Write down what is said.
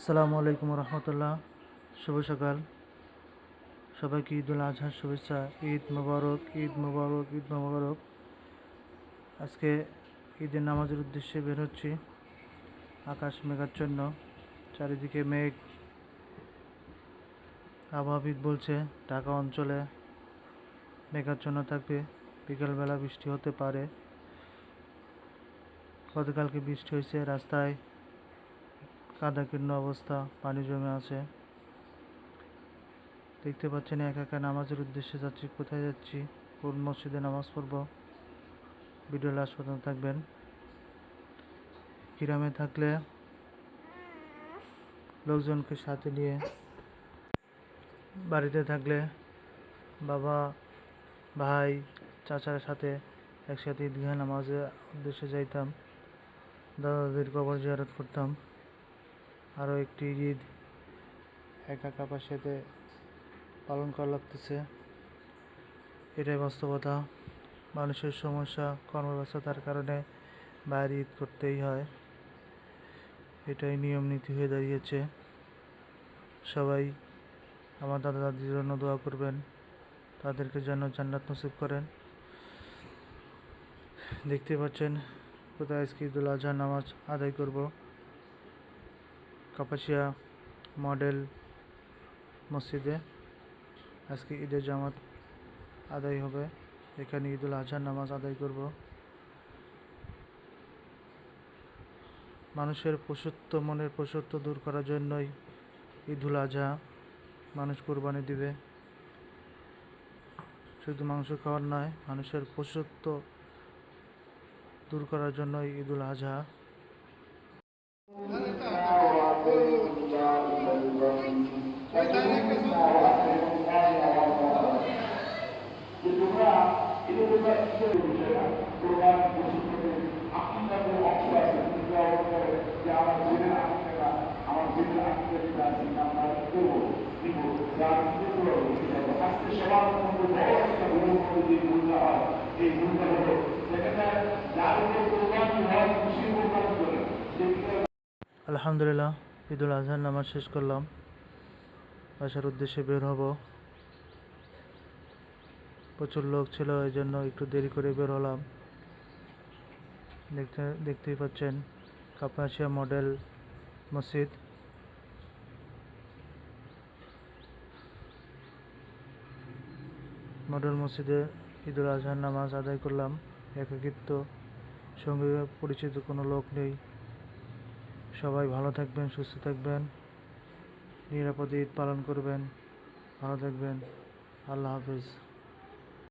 আসসালামু আলাইকুম রহমতুল্লাহ। শুভ সকাল। সবাইকে ঈদ উল আজহার শুভেচ্ছা। ঈদ মোবারক ঈদ মোবারক ঈদ মোবারক। আজকে ঈদের নামাজের উদ্দেশ্যে বের হচ্ছি। আকাশ মেঘাচ্ছন্ন, চারিদিকে মেঘ। আবহাওয়াবিদ বলছে, ঢাকা অঞ্চলে মেঘাচ্ছন্ন থাকবে। বিকালবেলা বৃষ্টি হতে পারে। গতকালকে বৃষ্টি হয়েছে রাস্তায়। কাদাকীর্ণ অবস্থা, পানি জমে আছে। দেখতে পাচ্ছেন একা একা নামাজের উদ্দেশ্যে যাচ্ছি, কোথায় যাচ্ছি? কোন মসজিদে নামাজ পড়ব? ভিডিও লাস্ট পর্যন্ত থাকবেন। গ্রামে থাকলে লোকজনকে সাথে নিয়ে, বাড়িতে থাকলে বাবা, ভাই, চাচার সাথে একসাথে ঈদগাহ নামাজের উদ্দেশ্যে যাইতাম। দাদা দাদির কবর জিয়ারত করতাম। আরও একটি ঈদ একা একা সাথে পালন করা লাগতেছে। এটাই বাস্তবতা। মানুষের সমস্যা, কর্মব্যস্ততার কারণে বাইরে ঈদ করতেই হয়। এটাই নিয়ম নীতি হয়ে দাঁড়িয়েছে। সবাই আমার দাদা দাদির জন্য দোয়া করবেন। তাদেরকে যেন জান্নাত নসিব করেন। দেখতে পাচ্ছেন, কোথায় ঈদুল আজহা নামাজ আদায় করব। কাপাসিয়া মডেল মসজিদে আজকে ঈদের জামাত আদায় হবে। এখানে ঈদুল আজহার নামাজ আদায় করব। মানুষের পশুত্ব মনের পশুত্ব দূর করার জন্যই ঈদুল আজহা মানুষ কোরবানি দিবে। শুধু মাংস খাওয়ার নয়, মানুষের পশুত্ব দূর করার জন্যই ঈদুল আজহা এই আলহামদুলিল্লাহ। ঈদুল আজহার নামাজ শেষ করলাম। বাসার উদ্দেশ্যে বের হব। প্রচুর লোক ছিল এই জন্য একটু দেরি করে বের হলাম। দেখতে, দেখতেই পাচ্ছেন কাপাসিয়া মডেল মসজিদ। মডেল মসজিদে ঈদুল আজহার নামাজ আদায় করলাম। একাকিত্ব সঙ্গে পরিচিত কোনো লোক নেই। সবাই ভালো থাকবেন সুস্থ থাকবেন নিরাপদে ঈদ পালন করবেন। ভালো থাকবেন। আল্লাহ হাফিজ।